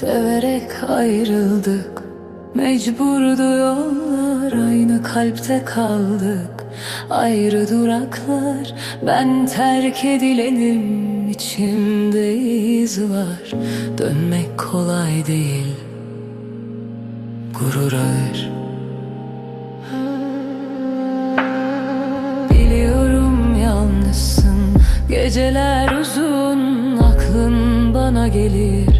Severek ayrıldık. Mecburdu yollar Aynı kalpte kaldık. Ayrı duraklar Ben terk edilenim içimde iz var. Dönmek kolay değil Gurur ağır. Biliyorum yalnızsın Geceler uzun Aklın bana gelir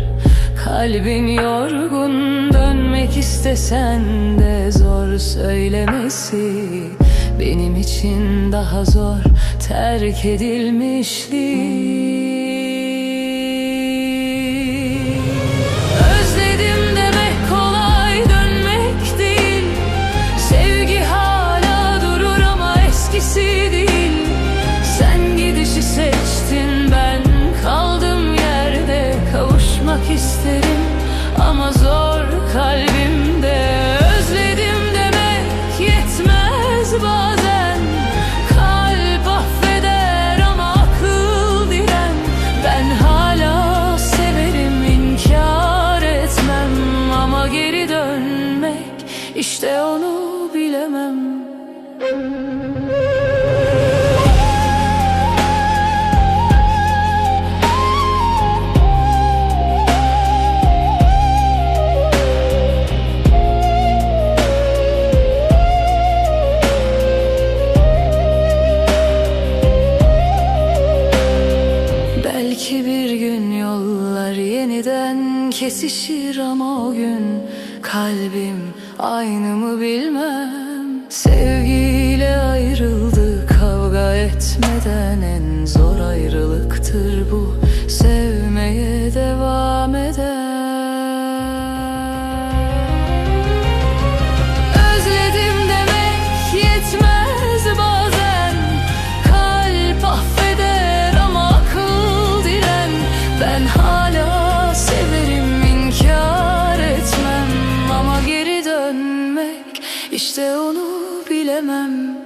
Kalbin yorgun Dönmek istesen de Zor söylemesi. Benim için daha zor Terk edilmişlik isterim ama zor kalbimde. Özledim demek yetmez bazen. Kalp affeder ama akıl diren Ben hala severim inkar etmem. Ama geri dönmek işte onu Belki bir gün yollar yeniden kesişir ama o gün kalbim aynı mı bilmem. Sevgiyle işte onu bilemem